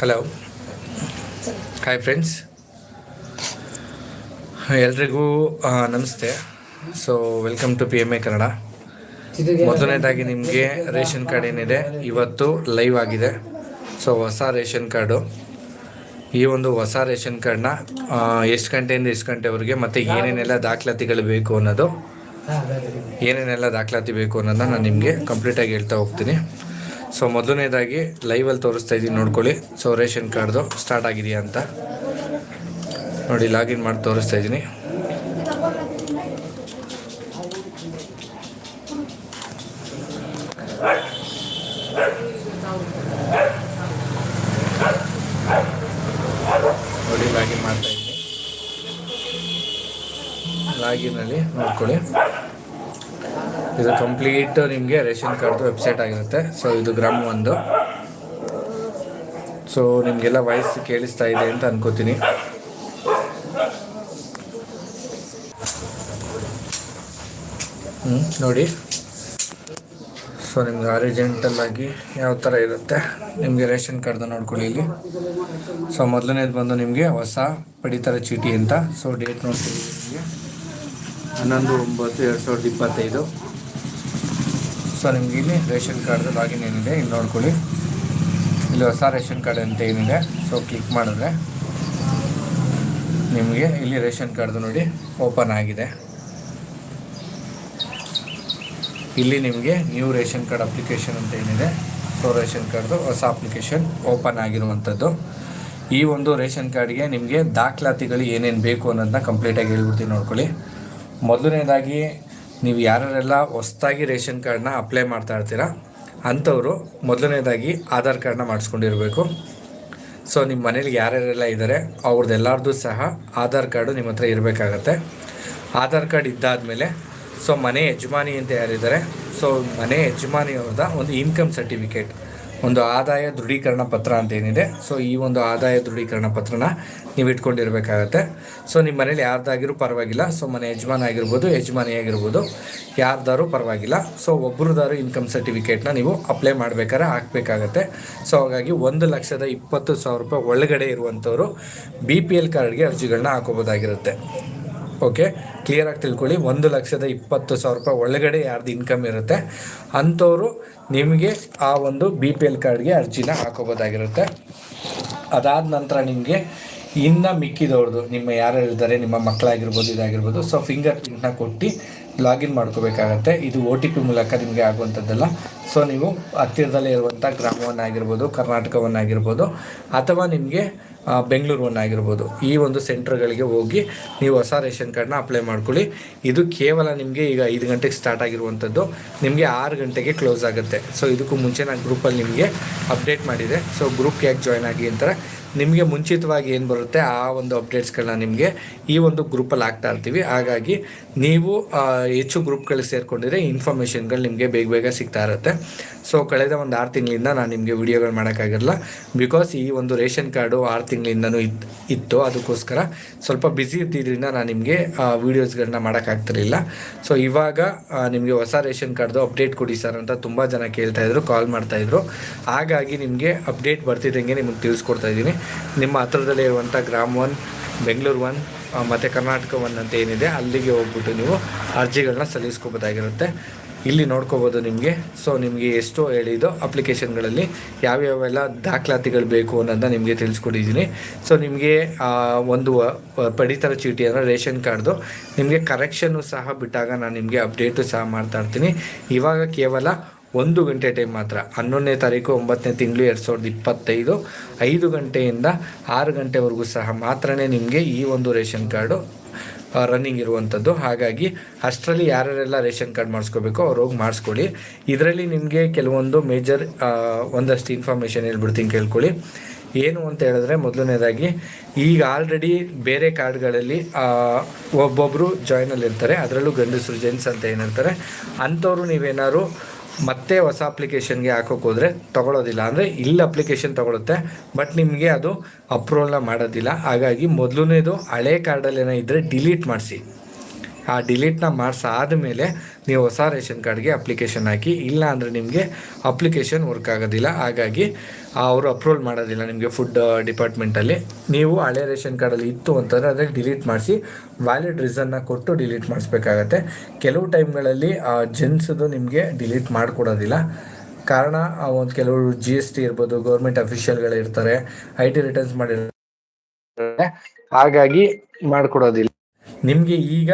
Hello hi friends ಎಲ್ರಿಗೂ ನಮಸ್ತೆ. So welcome to P M A Kannada ಮೊದಲನೇದಾಗಿ ನಿಮಗೆ ರೇಷನ್ ಕಾರ್ಡ್ ಏನಿದೆ, ಇವತ್ತು ಲೈವ್ ಆಗಿದೆ. ಸೊ ಹೊಸ ರೇಷನ್ ಕಾರ್ಡು. ಈ ಒಂದು ಹೊಸ ರೇಷನ್ ಕಾರ್ಡ್ನ ಎಷ್ಟು ಗಂಟೆಯಿಂದ ಎಷ್ಟು ಗಂಟೆವರೆಗೆ ಮತ್ತು ಏನೇನೆಲ್ಲ ದಾಖಲಾತಿಗಳು ಬೇಕು ಅನ್ನೋದು ಏನೇನೆಲ್ಲ ದಾಖಲಾತಿ ಬೇಕು ಅನ್ನೋದನ್ನ ನಾನು ನಿಮಗೆ ಕಂಪ್ಲೀಟಾಗಿ ಹೇಳ್ತಾ ಹೋಗ್ತೀನಿ. ಸೊ ಮೊದಲನೇದಾಗಿ ಲೈವಲ್ಲಿ ತೋರಿಸ್ತಾ ಇದ್ದೀನಿ ನೋಡ್ಕೊಳ್ಳಿ. ಸೊ ರೇಷನ್ ಕಾರ್ಡ್ದು ಸ್ಟಾರ್ಟ್ ಆಗಿದೆಯಾ ಅಂತ. ನೋಡಿ ಲಾಗಿನ್ ಮಾಡಿ ತೋರಿಸ್ತಾ ಇದ್ದೀನಿ. ನೋಡಿ ಲಾಗಿನ್ ಮಾಡ್ತಾ ಇದ್ದೀನಿ. ಲಾಗಿನಲ್ಲಿ ನೋಡ್ಕೊಳ್ಳಿ. ಇದು ಕಂಪ್ಲೀಟ್ ನಿಮಗೆ ರೇಷನ್ ಕಾರ್ಡ್ದು ವೆಬ್ಸೈಟ್ ಆಗಿರುತ್ತೆ. ಸೊ ಇದು ಗ್ರಾಮ ಒಂದು. ಸೊ ನಿಮಗೆಲ್ಲ ವಾಯ್ಸ್ ಕೇಳಿಸ್ತಾ ಇದೆ ಅಂತ ಅನ್ಕೋತೀನಿ. ಹ್ಞೂ ನೋಡಿ. ಸೊ ನಿಮ್ಗೆ ಆಗಿ ಯಾವ ಥರ ಇರುತ್ತೆ? ನಿಮಗೆ ರೇಷನ್ ಕಾರ್ಡ್ದು ನೋಡ್ಕೊಳ್ಳಿ ಇಲ್ಲಿ. ಸೊ ಮೊದಲನೇದು ಬಂದು ನಿಮಗೆ ಹೊಸ ಪಡಿತರ ಚೀಟಿ ಅಂತ. ಸೊ ಡೇಟ್ ನೋಡ್ತೀವಿ ನಿಮಗೆ ಹನ್ನೊಂದು ಒಂಬತ್ತು ಎರಡು ಸಾವಿರದ ಇಪ್ಪತ್ತೈದು. ಸೊ ನಿಮ್ಗೆ ಇಲ್ಲಿ ರೇಷನ್ ಕಾರ್ಡ್ದು ಲಾಗಿನ್ ಏನಿದೆ, ಇಲ್ಲಿ ನೋಡ್ಕೊಳ್ಳಿ. ಇಲ್ಲಿ ಹೊಸ ರೇಷನ್ ಕಾರ್ಡ್ ಅಂತ ಏನಿದೆ, ಸೊ ಕ್ಲಿಕ್ ಮಾಡಿದ್ರೆ ನಿಮಗೆ ಇಲ್ಲಿ ರೇಷನ್ ಕಾರ್ಡ್ದು ನೋಡಿ ಓಪನ್ ಆಗಿದೆ. ಇಲ್ಲಿ ನಿಮಗೆ ನ್ಯೂ ರೇಷನ್ ಕಾರ್ಡ್ ಅಪ್ಲಿಕೇಶನ್ ಅಂತ ಏನಿದೆ, ಸೊ ರೇಷನ್ ಕಾರ್ಡ್ದು ಹೊಸ ಅಪ್ಲಿಕೇಶನ್ ಓಪನ್ ಆಗಿರುವಂಥದ್ದು. ಈ ಒಂದು ರೇಷನ್ ಕಾರ್ಡ್ಗೆ ನಿಮಗೆ ದಾಖಲಾತಿಗಳು ಏನೇನು ಬೇಕು ಅನ್ನೋದನ್ನ ಕಂಪ್ಲೀಟಾಗಿ ಹೇಳ್ಬಿಡ್ತೀನಿ, ನೋಡ್ಕೊಳ್ಳಿ. ಮೊದಲನೇದಾಗಿ ನೀವು ಯಾರ್ಯಾರೆಲ್ಲ ಹೊಸ್ದಾಗಿ ರೇಷನ್ ಕಾರ್ಡ್ನ ಅಪ್ಲೈ ಮಾಡ್ತಾ ಇರ್ತೀರಾ, ಅಂಥವರು ಮೊದಲನೇದಾಗಿ ಆಧಾರ್ ಕಾರ್ಡ್ನ ಮಾಡಿಸ್ಕೊಂಡಿರಬೇಕು. ಸೊ, ನಿಮ್ಮ ಮನೇಲಿ ಯಾರ್ಯಾರೆಲ್ಲ ಇದ್ದಾರೆ ಅವ್ರದ್ದೆಲ್ಲರದು ಸಹ ಆಧಾರ್ ಕಾರ್ಡು ನಿಮ್ಮ ಹತ್ರ ಇರಬೇಕಾಗತ್ತೆ. ಆಧಾರ್ ಕಾರ್ಡ್ ಇದ್ದಾದಮೇಲೆ, ಸೊ ಮನೆ ಯಜಮಾನಿ ಅಂತ ಯಾರಿದ್ದಾರೆ, ಸೊ ಮನೆ ಯಜಮಾನಿಯವ್ರದ ಒಂದು ಇನ್ಕಮ್ ಸರ್ಟಿಫಿಕೇಟ್. ಒಂದು ಆದಾಯ ದೃಢೀಕರಣ ಪತ್ರ ಅಂತ ಏನಿದೆ ಸೊ ಈ ಒಂದು ಆದಾಯ ದೃಢೀಕರಣ ಪತ್ರನ ನೀವು ಇಟ್ಕೊಂಡಿರ್ಬೇಕಾಗತ್ತೆ. ಸೊ ನಿಮ್ಮ ಮನೇಲಿ ಯಾರ್ದಾಗಿರೂ ಪರವಾಗಿಲ್ಲ. ಸೊ ಮನೆ ಯಜಮಾನ ಆಗಿರ್ಬೋದು, ಯಜಮಾನಿ ಆಗಿರ್ಬೋದು, ಯಾರ್ದಾರು ಪರವಾಗಿಲ್ಲ. ಸೊ ಒಬ್ರದಾರು ಇನ್ಕಮ್ ಸರ್ಟಿಫಿಕೇಟ್ನ ನೀವು ಅಪ್ಲೈ ಮಾಡಬೇಕಾದ್ರೆ ಹಾಕಬೇಕಾಗತ್ತೆ. ಸೊ ಹಾಗಾಗಿ ಒಂದು ಲಕ್ಷದ ಇಪ್ಪತ್ತು ಸಾವಿರ ರೂಪಾಯಿ ಒಳಗಡೆ ಇರುವಂಥವರು ಬಿ ಪಿ ಎಲ್ ಕಾರ್ಡ್ಗೆ ಅರ್ಜಿಗಳನ್ನ ಹಾಕೋಬೋದಾಗಿರುತ್ತೆ. ಓಕೆ ಕ್ಲಿಯರಾಗಿ ತಿಳ್ಕೊಳ್ಳಿ. ಒಂದು ಲಕ್ಷದ ಇಪ್ಪತ್ತು ಸಾವಿರ ರೂಪಾಯಿ ಒಳಗಡೆ ಯಾರ್ದು ಇನ್ಕಮ್ ಇರುತ್ತೆ, ಅಂಥವರು ನಿಮಗೆ ಆ ಒಂದು ಬಿ ಪಿ ಎಲ್ ಕಾರ್ಡ್ಗೆ ಅರ್ಜಿನ ಹಾಕೋಬೋದಾಗಿರುತ್ತೆ ಅದಾದ ನಂತರ ನಿಮಗೆ ಇನ್ನು ಮಿಕ್ಕಿದವ್ರದ್ದು ನಿಮ್ಮ ಯಾರು ಇದ್ದಾರೆ ನಿಮ್ಮ ಮಕ್ಕಳಾಗಿರ್ಬೋದು, ಇದಾಗಿರ್ಬೋದು ಸೊ ಫಿಂಗರ್ ಪ್ರಿಂಟ್ನ ಕೊಟ್ಟು ಲಾಗಿನ್ ಮಾಡ್ಕೋಬೇಕಾಗತ್ತೆ. ಇದು ಒ ಟಿ ಪಿ ಮೂಲಕ ನಿಮಗೆ ಆಗುವಂಥದ್ದಲ್ಲ. ಸೊ ನೀವು ಹತ್ತಿರದಲ್ಲೇ ಇರುವಂಥ ಗ್ರಾಮವನ್ನಾಗಿರ್ಬೋದು, ಕರ್ನಾಟಕವನ್ನಾಗಿರ್ಬೋದು, ಅಥವಾ ನಿಮಗೆ ಬೆಂಗಳೂರನ್ನಾಗಿರ್ಬೋದು ಈ ಒಂದು ಸೆಂಟ್ರ್ಗಳಿಗೆ ಹೋಗಿ ನೀವು ಹೊಸ ರೇಷನ್ ಕಾರ್ಡ್ನ ಅಪ್ಲೈ ಮಾಡ್ಕೊಳ್ಳಿ. ಇದು ಕೇವಲ ನಿಮಗೆ ಈಗ ಐದು ಗಂಟೆಗೆ ಸ್ಟಾರ್ಟ್ ಆಗಿರುವಂಥದ್ದು. ನಿಮಗೆ ಆರು ಗಂಟೆಗೆ ಕ್ಲೋಸ್ ಆಗುತ್ತೆ. ಸೊ, ಇದಕ್ಕೂ ಮುಂಚೆ ನಾನು ಗ್ರೂಪಲ್ಲಿ ನಿಮಗೆ ಅಪ್ಡೇಟ್ ಮಾಡಿದೆ. ಸೊ ಗ್ರೂಪ್ ಯಾಕೆ ಜಾಯ್ನ್ ಆಗಿ ಅಂತಾರೆ, ನಿಮಗೆ ಮುಂಚಿತವಾಗಿ ಏನು ಬರುತ್ತೆ, ಆ ಒಂದು ಅಪ್ಡೇಟ್ಸ್ಗಳನ್ನ ನಿಮಗೆ ಈ ಒಂದು ಗ್ರೂಪಲ್ಲಿ ಹಾಕ್ತಾ ಇರ್ತೀವಿ. ಹಾಗಾಗಿ ನೀವು ಹೆಚ್ಚು ಗ್ರೂಪ್ಗಳಿಗೆ ಸೇರಿಕೊಂಡಿದ್ರೆ ಇನ್ಫಾರ್ಮೇಷನ್ಗಳು ನಿಮಗೆ ಬೇಗ ಬೇಗ ಸಿಗ್ತಾ ಇರುತ್ತೆ. ಸೊ ಕಳೆದ ಒಂದು ಆರು ತಿಂಗಳಿಂದ ನಾನು ನಿಮಗೆ ವಿಡಿಯೋಗಳು ಮಾಡೋಕ್ಕಾಗಿರಲ್ಲ ಬಿಕಾಸ್ ಈ ಒಂದು ರೇಷನ್ ಕಾರ್ಡು ಆರು ತಿಂಗಳಿಂದನೂ ಇತ್, ಇತ್ತು, ಅದಕ್ಕೋಸ್ಕರ ಸ್ವಲ್ಪ ಬ್ಯುಸಿ ಇದ್ದಿದ್ದರಿಂದ ನಾನು ನಿಮಗೆ ವೀಡಿಯೋಸ್ಗಳನ್ನ ಮಾಡೋಕ್ಕಾಗ್ತಿರಲಿಲ್ಲ. ಸೊ ಇವಾಗ ನಿಮಗೆ ಹೊಸ ರೇಷನ್ ಕಾರ್ಡ್ದು ಅಪ್ಡೇಟ್ ಕೊಡಿ ಸರ್ ಅಂತ ತುಂಬ ಜನ ಕೇಳ್ತಾ ಇದ್ರು ಕಾಲ್ ಮಾಡ್ತಾಯಿದ್ರು ಹಾಗಾಗಿ ನಿಮಗೆ ಅಪ್ಡೇಟ್ ಬರ್ತಿದ್ದಂಗೆ ನಿಮಗೆ ತಿಳಿಸ್ಕೊಡ್ತಾ ಇದ್ದೀನಿ. ನಿಮ್ಮ ಹತ್ರದಲ್ಲೇ ಇರುವಂಥ ಗ್ರಾಮ್ ಒನ್ ಬೆಂಗಳೂರು ಒನ್ ಮತ್ತು ಕರ್ನಾಟಕ ಒನ್ ಅಂತ ಏನಿದೆ, ಅಲ್ಲಿಗೆ ಹೋಗ್ಬಿಟ್ಟು ನೀವು ಅರ್ಜಿಗಳನ್ನ ಸಲ್ಲಿಸ್ಕೋಬೋದಾಗಿರುತ್ತೆ. ಇಲ್ಲಿ ನೋಡ್ಕೋಬೋದು ನಿಮಗೆ. ಸೊ ನಿಮಗೆ ಎಷ್ಟೋ ಹೇಳಿದ್ದು ಅಪ್ಲಿಕೇಶನ್ಗಳಲ್ಲಿ ಯಾವ್ಯಾವೆಲ್ಲ ದಾಖಲಾತಿಗಳು ಬೇಕು ಅನ್ನೋದನ್ನ ನಿಮಗೆ ತಿಳಿಸ್ಕೊಟ್ಟಿದ್ದೀನಿ ಸೊ ನಿಮಗೆ ಒಂದು ಪಡಿತರ ಚೀಟಿ ಅಂದರೆ ರೇಷನ್ ಕಾರ್ಡ್ದು. ನಿಮಗೆ ಕರೆಕ್ಷನ್ನು ಸಹ ಬಿಟ್ಟಾಗ ನಾನು ನಿಮಗೆ ಅಪ್ಡೇಟು ಸಹ ಮಾಡ್ತಾ ಇರ್ತೀನಿ. ಇವಾಗ ಕೇವಲ ಒಂದು ಗಂಟೆ ಟೈಮ್ ಮಾತ್ರ. ಹನ್ನೊಂದನೇ ತಾರೀಕು, ಒಂಬತ್ತನೇ ತಿಂಗಳು, ಎರಡು ಸಾವಿರದ ಇಪ್ಪತ್ತೈದು. ಐದು ಗಂಟೆಯಿಂದ ಆರು ಗಂಟೆವರೆಗೂ ಸಹ ಮಾತ್ರನೇ ನಿಮಗೆ ಈ ಒಂದು ರೇಷನ್ ಕಾರ್ಡು ರನ್ನಿಂಗ್ ಇರುವಂಥದ್ದು ಹಾಗಾಗಿ ಅಷ್ಟರಲ್ಲಿ ಯಾರ್ಯಾರೆಲ್ಲ ರೇಷನ್ ಕಾರ್ಡ್ ಮಾಡಿಸ್ಕೋಬೇಕು ಅವ್ರು ಹೋಗಿ ಮಾಡಿಸ್ಕೊಳ್ಳಿ. ಇದರಲ್ಲಿ ನಿಮಗೆ ಕೆಲವೊಂದು ಮೇಜರ್ ಒಂದಷ್ಟು ಇನ್ಫಾರ್ಮೇಷನ್ ಹೇಳ್ಬಿಡ್ತೀನಿ ಕೇಳ್ಕೊಳ್ಳಿ. ಏನು ಅಂತ ಹೇಳಿದ್ರೆ ಮೊದಲನೇದಾಗಿ, ಈಗ ಆಲ್ರೆಡಿ ಬೇರೆ ಕಾರ್ಡ್ಗಳಲ್ಲಿ ಒಬ್ಬೊಬ್ಬರು ಜಾಯ್ನಲ್ಲಿರ್ತಾರೆ ಅದರಲ್ಲೂ ಗಂಡಸರು ಜೆಂಟ್ಸ್ ಅಂತ ಏನಿರ್ತಾರೆ ಅಂಥವ್ರು ನೀವೇನಾದ್ರು ಮತ್ತೆ ಹೊಸ ಅಪ್ಲಿಕೇಶನ್ಗೆ ಹಾಕೋಕೆ ಹೋದರೆ ತಗೊಳ್ಳೋದಿಲ್ಲ ಅಂದರೆ ಇಲ್ಲಿ ಅಪ್ಲಿಕೇಶನ್ ತೊಗೊಳುತ್ತೆ ಬಟ್ ನಿಮಗೆ ಅದು ಅಪ್ರೂವಲ್ನ ಮಾಡೋದಿಲ್ಲ. ಹಾಗಾಗಿ ಮೊದಲನೇದು ಹಳೆ ಕಾರ್ಡಲ್ಲಿ ಇದ್ದರೆ ಡಿಲೀಟ್ ಮಾಡಿಸಿ. ಆ ಡಿಲೀಟ್ನ ಮಾಡಿಸಾದ್ಮೇಲೆ ನೀವು ಹೊಸ ರೇಷನ್ ಕಾರ್ಡ್ಗೆ ಅಪ್ಲಿಕೇಶನ್ ಹಾಕಿ ಇಲ್ಲ ಅಂದರೆ ನಿಮಗೆ ಅಪ್ಲಿಕೇಶನ್ ವರ್ಕ್ ಆಗೋದಿಲ್ಲ. ಹಾಗಾಗಿ ಅವರು ಅಪ್ರೂವಲ್ ಮಾಡೋದಿಲ್ಲ ನಿಮಗೆ ಫುಡ್ ಡಿಪಾರ್ಟ್ಮೆಂಟಲ್ಲಿ ನೀವು ಹಳೆ ರೇಷನ್ ಕಾರ್ಡಲ್ಲಿ ಇತ್ತು ಅಂತಂದರೆ ಅದಕ್ಕೆ ಡಿಲೀಟ್ ಮಾಡಿಸಿ ವ್ಯಾಲಿಡ್ ರೀಸನ್ನ ಕೊಟ್ಟು ಡಿಲೀಟ್ ಮಾಡಿಸ್ಬೇಕಾಗತ್ತೆ. ಕೆಲವು ಟೈಮ್ಗಳಲ್ಲಿ ಜೆನ್ಸ್ದು ನಿಮಗೆ ಡಿಲೀಟ್ ಮಾಡಿಕೊಡೋದಿಲ್ಲ. ಕಾರಣ ಒಂದು ಕೆಲವರು ಜಿ ಎಸ್ ಟಿ ಇರ್ಬೋದು ಗೌರ್ಮೆಂಟ್ ಅಫಿಷಿಯಲ್ಗಳು ಇರ್ತಾರೆ ಐ ಟಿ ರಿಟರ್ನ್ಸ್ ಮಾಡಿರ್ತಾರೆ. ಹಾಗಾಗಿ ಮಾಡಿಕೊಡೋದಿಲ್ಲ. ನಿಮಗೆ ಈಗ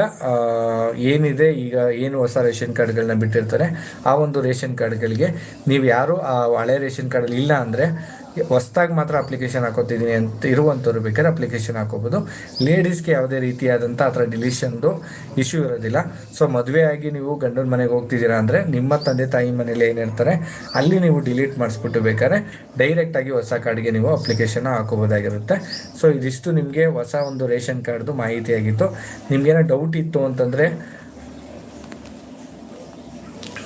ಏನಿದೆ, ಈಗ ಏನು ಹೊಸ ರೇಷನ್ ಕಾರ್ಡ್ಗಳನ್ನ ಬಿಟ್ಟಿರ್ತಾರೆ, ಆ ಒಂದು ರೇಷನ್ ಕಾರ್ಡ್ಗಳಿಗೆ ನೀವು ಯಾರು ಆ ಹಳೆ ರೇಷನ್ ಕಾರ್ಡಲ್ಲಿ ಇಲ್ಲ ಅಂದರೆ ಹೊಸ್ದಾಗಿ ಮಾತ್ರ ಅಪ್ಲಿಕೇಶನ್ ಹಾಕೋತಿದ್ದೀನಿ ಅಂತ ಇರುವಂಥವ್ರು ಬೇಕಾದ್ರೆ ಅಪ್ಲಿಕೇಶನ್ ಹಾಕೋಬೋದು. ಲೇಡೀಸ್ಗೆ ಯಾವುದೇ ರೀತಿಯಾದಂಥ ಥರ ಡಿಲೀಷನ್ದು ಇಶ್ಯೂ ಇರೋದಿಲ್ಲ. ಸೊ ಮದುವೆ ಆಗಿ ನೀವು ಗಂಡನ ಮನೆಗೆ ಹೋಗ್ತಿದ್ದೀರಾ ಅಂದರೆ ನಿಮ್ಮ ತಂದೆ ತಾಯಿ ಮನೇಲಿ ಏನಿರ್ತಾರೆ ಅಲ್ಲಿ ನೀವು ಡಿಲೀಟ್ ಮಾಡಿಸ್ಬಿಟ್ಟು ಬೇಕಾದ್ರೆ ಡೈರೆಕ್ಟಾಗಿ ಹೊಸ ಕಾರ್ಡ್ಗೆ ನೀವು ಅಪ್ಲಿಕೇಶನ್ ಹಾಕೋಬೋದಾಗಿರುತ್ತೆ ಸೊ ಇದಿಷ್ಟು ನಿಮಗೆ ಹೊಸ ಒಂದು ರೇಷನ್ ಕಾರ್ಡ್ದು ಮಾಹಿತಿಯಾಗಿತ್ತು. ನಿಮ್ಗೇನೋ ಡೌಟ್ ಇತ್ತು ಅಂತಂದರೆ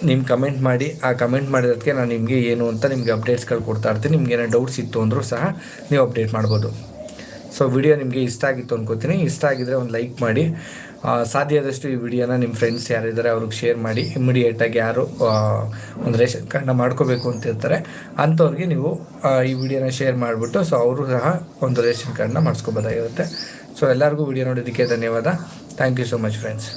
ನಿಮ್ಮ ಕಮೆಂಟ್ ಮಾಡಿ, ಆ ಕಮೆಂಟ್ ಮಾಡಿರೋದಕ್ಕೆ ನಾನು ನಿಮಗೆ ಏನು ಅಂತ ನಿಮಗೆ ಅಪ್ಡೇಟ್ಸ್ಗಳು ಕೊಡ್ತಾ ಇರ್ತೀನಿ. ನಿಮ್ಗೆ ಏನೋ ಡೌಟ್ಸ್ ಇತ್ತು ಅಂದರೂ ಸಹ ನೀವು ಅಪ್ಡೇಟ್ ಮಾಡ್ಬೋದು. ಸೊ ವಿಡಿಯೋ ನಿಮಗೆ ಇಷ್ಟ ಆಗಿತ್ತು ಅಂದ್ಕೋತೀನಿ ಇಷ್ಟ ಆಗಿದ್ದರೆ ಒಂದು ಲೈಕ್ ಮಾಡಿ. ಸಾಧ್ಯ ಆದಷ್ಟು ಈ ವಿಡಿಯೋನ ನಿಮ್ಮ ಫ್ರೆಂಡ್ಸ್ ಯಾರಿದ್ದಾರೆ ಅವ್ರಿಗೆ ಶೇರ್ ಮಾಡಿ. ಇಮ್ಮಿಡಿಯೇಟಾಗಿ ಯಾರು ಒಂದು ರೇಷನ್ ಕಾರ್ಡ್ನ ಮಾಡ್ಕೋಬೇಕು ಅಂತ ಇರ್ತಾರೆ ಅಂಥವ್ರಿಗೆ ನೀವು ಈ ವಿಡಿಯೋನ ಶೇರ್ ಮಾಡಿಬಿಟ್ಟು ಸೊ ಅವರು ಸಹ ಒಂದು ರೇಷನ್ ಕಾರ್ಡ್ನ ಮಾಡಿಸ್ಕೋಬೋದಾಗಿರುತ್ತೆ. ಸೊ ಎಲ್ಲರಿಗೂ ವಿಡಿಯೋ ನೋಡೋದಕ್ಕೆ ಧನ್ಯವಾದ. Thank you so much friends